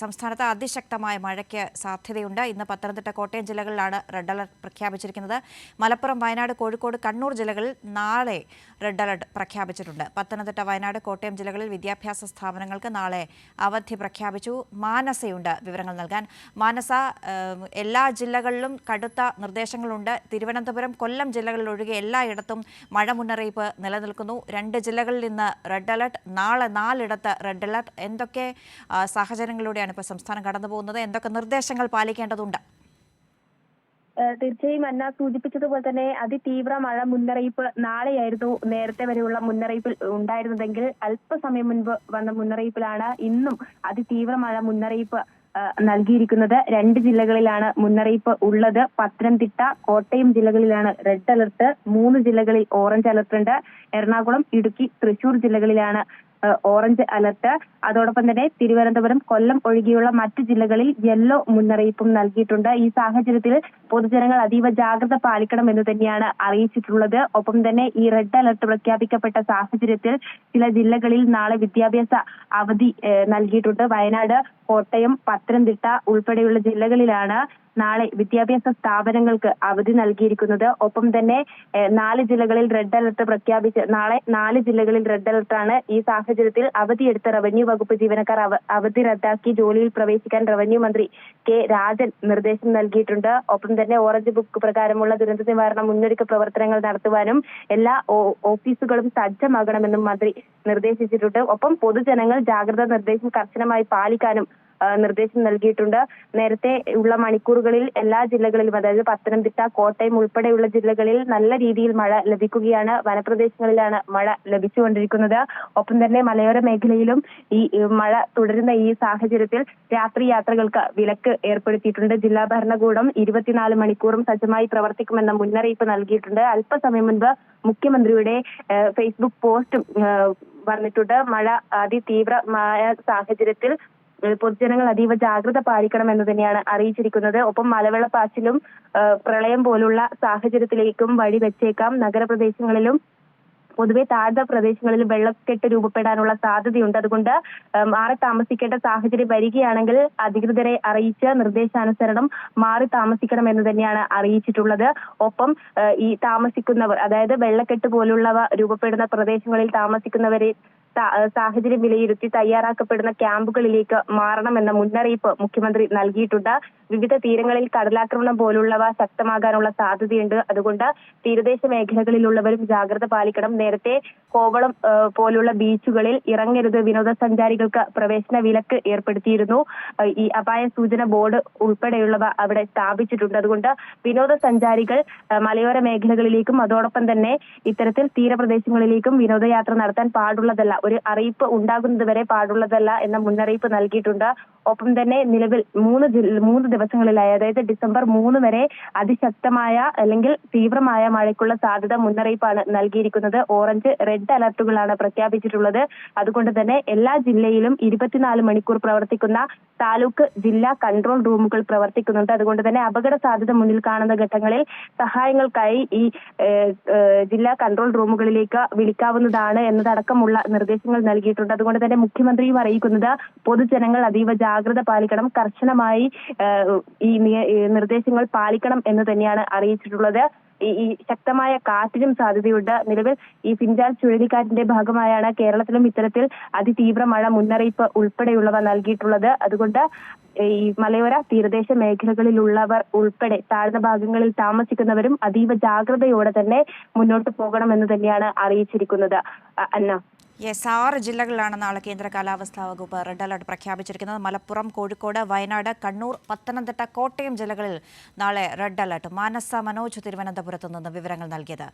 സംസ്ഥാനത്ത് അതിശക്തമായ മഴയ്ക്ക് സാധ്യതയുണ്ട്. ഇന്ന് പത്തനംതിട്ട കോട്ടയം ജില്ലകളിലാണ് റെഡ് അലർട്ട് പ്രഖ്യാപിച്ചിരിക്കുന്നത്. മലപ്പുറം വയനാട് കോഴിക്കോട് കണ്ണൂർ ജില്ലകളിൽ നാളെ റെഡ് അലർട്ട് പ്രഖ്യാപിച്ചിട്ടുണ്ട്. പത്തനംതിട്ട വയനാട് കോട്ടയം ജില്ലകളിൽ വിദ്യാഭ്യാസ സ്ഥാപനങ്ങൾക്ക് നാളെ അവധി പ്രഖ്യാപിച്ചു. മാനസയുണ്ട് വിവരങ്ങൾ നൽകാൻ. മാനസ എല്ലാ ജില്ലകളിലും കടുത്ത നിർദ്ദേശങ്ങളുണ്ട്. തിരുവനന്തപുരം കൊല്ലം ജില്ലകളിൽ ഒഴികെ എല്ലായിടത്തും മഴ മുന്നറിയിപ്പ് നിലനിൽക്കുന്നു. രണ്ട് ജില്ലകളിൽ നിന്ന് റെഡ് അലർട്ട് നാളെ നാലിടത്ത് റെഡ് അലർട്ട്. എന്തൊക്കെ ആ, സാഹചര്യങ്ങളിലൂടെയാണ് ഇപ്പോൾ സംസ്ഥാനം കടന്നു പോകുന്നത്? എന്തൊക്കെ നിർദ്ദേശങ്ങൾ പാലിക്കേണ്ടതുണ്ട്? തീർച്ചയായും അന്ന സൂചിപ്പിച്ചതുപോലെ തന്നെ അതിതീവ്ര മഴ മുന്നറിയിപ്പ് നാളെയായിരുന്നു നേരത്തെ വരെയുള്ള മുന്നറിയിപ്പിൽ ഉണ്ടായിരുന്നതെങ്കിൽ അല്പസമയം മുൻപ് വന്ന മുന്നറിയിപ്പിലാണ് ഇന്നും അതിതീവ്ര മഴ മുന്നറിയിപ്പ് നൽകിയിരിക്കുന്നത്. രണ്ട് ജില്ലകളിലാണ് മുന്നറിയിപ്പ് ഉള്ളത്. പത്തനംതിട്ട കോട്ടയം ജില്ലകളിലാണ് റെഡ് അലർട്ട്. മൂന്ന് ജില്ലകളിൽ ഓറഞ്ച് അലർട്ട് ഉണ്ട് എറണാകുളം ഇടുക്കി തൃശൂർ ജില്ലകളിലാണ് ഓറഞ്ച് അലർട്ട്. അതോടൊപ്പം തന്നെ തിരുവനന്തപുരം കൊല്ലം ഒഴികെയുള്ള മറ്റ് ജില്ലകളിൽ യെല്ലോ മുന്നറിയിപ്പും നൽകിയിട്ടുണ്ട്. ഈ സാഹചര്യത്തിൽ പൊതുജനങ്ങൾ അതീവ ജാഗ്രത പാലിക്കണം എന്ന് തന്നെയാണ് അറിയിച്ചിട്ടുള്ളത്. ഒപ്പം തന്നെ ഈ റെഡ് അലർട്ട് പ്രഖ്യാപിക്കപ്പെട്ട സാഹചര്യത്തിൽ ചില ജില്ലകളിൽ നാളെ വിദ്യാഭ്യാസ അവധി നൽകിയിട്ടുണ്ട്. വയനാട് കോട്ടയം പത്തനംതിട്ട ഉൾപ്പെടെയുള്ള ജില്ലകളിലാണ് നാളെ വിദ്യാഭ്യാസ സ്ഥാപനങ്ങൾക്ക് അവധി നൽകിയിരിക്കുന്നത്. ഒപ്പം തന്നെ നാല് ജില്ലകളിൽ റെഡ് അലർട്ട് പ്രഖ്യാപിച്ച് നാളെ നാല് ജില്ലകളിൽ റെഡ് അലർട്ടാണ് ഈ സാഹചര്യത്തിൽ അവധിയെടുത്ത റവന്യൂ വകുപ്പ് ജീവനക്കാർ അവധി റദ്ദാക്കി ജോലിയിൽ പ്രവേശിക്കാൻ റവന്യൂ മന്ത്രി കെ രാജൻ നിർദ്ദേശം നൽകിയിട്ടുണ്ട്. ഒപ്പം തന്നെ ഓറഞ്ച് ബുക്ക് പ്രകാരമുള്ള ദുരന്ത നിവാരണ മുന്നൊരുക്ക പ്രവർത്തനങ്ങൾ നടത്തുവാനും എല്ലാ ഓഫീസുകളും സജ്ജമാകണമെന്നും മന്ത്രി നിർദ്ദേശിച്ചിട്ടുണ്ട്. ഒപ്പം പൊതുജനങ്ങൾ ജാഗ്രതാ നിർദ്ദേശം കർശനമായി പാലിക്കാനും നിർദ്ദേശം നൽകിയിട്ടുണ്ട്. നേരത്തെ ഉള്ള മണിക്കൂറുകളിൽ എല്ലാ ജില്ലകളിലും അതായത് പത്തനംതിട്ട കോട്ടയം ഉൾപ്പെടെയുള്ള ജില്ലകളിൽ നല്ല രീതിയിൽ മഴ ലഭിക്കുകയാണ്. വനപ്രദേശങ്ങളിലാണ് മഴ ലഭിച്ചുകൊണ്ടിരിക്കുന്നത്. ഒപ്പം തന്നെ മലയോര മേഖലയിലും ഈ മഴ തുടരുന്ന ഈ സാഹചര്യത്തിൽ രാത്രി യാത്രകൾക്ക് വിലക്ക് ഏർപ്പെടുത്തിയിട്ടുണ്ട്. ജില്ലാ ഭരണകൂടം ഇരുപത്തിനാല് മണിക്കൂറും സജ്ജമായി പ്രവർത്തിക്കുമെന്ന മുന്നറിയിപ്പ് നൽകിയിട്ടുണ്ട്. അല്പസമയം മുൻപ് മുഖ്യമന്ത്രിയുടെ ഫേസ്ബുക്ക് പോസ്റ്റും വന്നിട്ടുണ്ട്. മഴ അതിതീവ്രമായ സാഹചര്യത്തിൽ പൊതുജനങ്ങൾ അതീവ ജാഗ്രത പാലിക്കണം എന്ന് തന്നെയാണ് അറിയിച്ചിരിക്കുന്നത്. ഒപ്പം മലവെള്ളപ്പാച്ചിലും പ്രളയം പോലുള്ള സാഹചര്യത്തിലേക്കും വഴി വെച്ചേക്കാം. നഗരപ്രദേശങ്ങളിലും പൊതുവെ താഴ്ന്ന പ്രദേശങ്ങളിൽ വെള്ളക്കെട്ട് രൂപപ്പെടാനുള്ള സാധ്യതയുണ്ട്. അതുകൊണ്ട് മാറി താമസിക്കേണ്ട സാഹചര്യം വരികയാണെങ്കിൽ അധികൃതരെ അറിയിച്ച് നിർദ്ദേശാനുസരണം മാറി താമസിക്കണം എന്ന് തന്നെയാണ് അറിയിച്ചിട്ടുള്ളത്. ഒപ്പം ഈ താമസിക്കുന്നവർ അതായത് വെള്ളക്കെട്ട് പോലുള്ളവ രൂപപ്പെടുന്ന പ്രദേശങ്ങളിൽ താമസിക്കുന്നവരെ സാഹചര്യം വിലയിരുത്തി തയ്യാറാക്കപ്പെടുന്ന ക്യാമ്പുകളിലേക്ക് മാറണമെന്ന മുന്നറിയിപ്പ് മുഖ്യമന്ത്രി നൽകിയിട്ടുണ്ട്. വിവിധ തീരങ്ങളിൽ കടലാക്രമണം പോലുള്ളവ ശക്തമാകാനുള്ള സാധ്യതയുണ്ട്. അതുകൊണ്ട് തീരദേശ മേഖലകളിലുള്ളവരും ജാഗ്രത പാലിക്കണം. നേരത്തെ കോവളം പോലുള്ള ബീച്ചുകളിൽ ഇറങ്ങരുത് വിനോദസഞ്ചാരികൾക്ക് പ്രവേശന വിലക്ക് ഏർപ്പെടുത്തിയിരുന്നു. ഈ അപായ സൂചന ബോർഡ് ഉൾപ്പെടെയുള്ളവ അവിടെ സ്ഥാപിച്ചിട്ടുണ്ട്. അതുകൊണ്ട് വിനോദസഞ്ചാരികൾ മലയോര മേഖലകളിലേക്കും അതോടൊപ്പം തന്നെ ഇത്തരത്തിൽ തീരപ്രദേശങ്ങളിലേക്കും വിനോദയാത്ര നടത്താൻ പാടുള്ളതല്ല. ഒരു അറിയിപ്പ് ഉണ്ടാകുന്നത് വരെ പാടുള്ളതല്ല എന്ന മുന്നറിയിപ്പ് നൽകിയിട്ടുണ്ട്. ഒപ്പം തന്നെ നിലവിൽ മൂന്ന് മൂന്ന് ദിവസങ്ങളിലായി അതായത് ഡിസംബർ മൂന്ന് വരെ അതിശക്തമായ അല്ലെങ്കിൽ തീവ്രമായ മഴയ്ക്കുള്ള സാധ്യത മുന്നറിയിപ്പാണ് നൽകിയിരിക്കുന്നത്. ഓറഞ്ച് റെഡ് അലർട്ടുകളാണ് പ്രഖ്യാപിച്ചിട്ടുള്ളത്. അതുകൊണ്ട് തന്നെ എല്ലാ ജില്ലയിലും ഇരുപത്തിനാല് മണിക്കൂർ പ്രവർത്തിക്കുന്ന താലൂക്ക് ജില്ലാ കൺട്രോൾ റൂമുകൾ പ്രവർത്തിക്കുന്നുണ്ട്. അതുകൊണ്ട് തന്നെ അപകട സാധ്യത മുന്നിൽ കാണുന്ന ഘട്ടങ്ങളിൽ സഹായങ്ങൾക്കായി ഈ ജില്ലാ കൺട്രോൾ റൂമുകളിലേക്ക് വിളിക്കാവുന്നതാണ് എന്നതടക്കമുള്ള നിർദ്ദേശങ്ങൾ നൽകിയിട്ടുണ്ട്. അതുകൊണ്ട് തന്നെ മുഖ്യമന്ത്രിയും അറിയിക്കുന്നത് പൊതുജനങ്ങൾ അതീവ ജാഗ്രത പാലിക്കണം കർശനമായി ഈ നിർദ്ദേശങ്ങൾ പാലിക്കണം എന്ന് തന്നെയാണ് അറിയിച്ചിട്ടുള്ളത്. ഈ ശക്തമായ കാറ്റിനും സാധ്യതയുണ്ട്. നിലവിൽ ഈ ഫിഞ്ചാൽ ചുഴലിക്കാറ്റിന്റെ ഭാഗമായാണ് കേരളത്തിലും ഇത്തരത്തിൽ അതിതീവ്ര മഴ മുന്നറിയിപ്പ് ഉൾപ്പെടെയുള്ളവ നൽകിയിട്ടുള്ളത്. അതുകൊണ്ട് ഈ മലയോര തീരദേശ മേഖലകളിലുള്ളവർ ഉൾപ്പെടെ താഴ്ന്ന ഭാഗങ്ങളിൽ താമസിക്കുന്നവരും അതീവ ജാഗ്രതയോടെ തന്നെ മുന്നോട്ട് പോകണമെന്ന് തന്നെയാണ് അറിയിച്ചിരിക്കുന്നത്. അന്ന. യെസ് ആറ് ജില്ലകളിലാണ് നാളെ കേന്ദ്ര കാലാവസ്ഥാ വകുപ്പ് റെഡ് അലർട്ട് പ്രഖ്യാപിച്ചിരിക്കുന്നത്. മലപ്പുറം കോഴിക്കോട് വയനാട് കണ്ണൂർ പത്തനംതിട്ട കോട്ടയം ജില്ലകളിൽ നാളെ റെഡ് അലർട്ട്. മാനസ മനോജ് തിരുവനന്തപുരത്ത് നിന്ന് വിവരങ്ങൾ നൽകിയത്.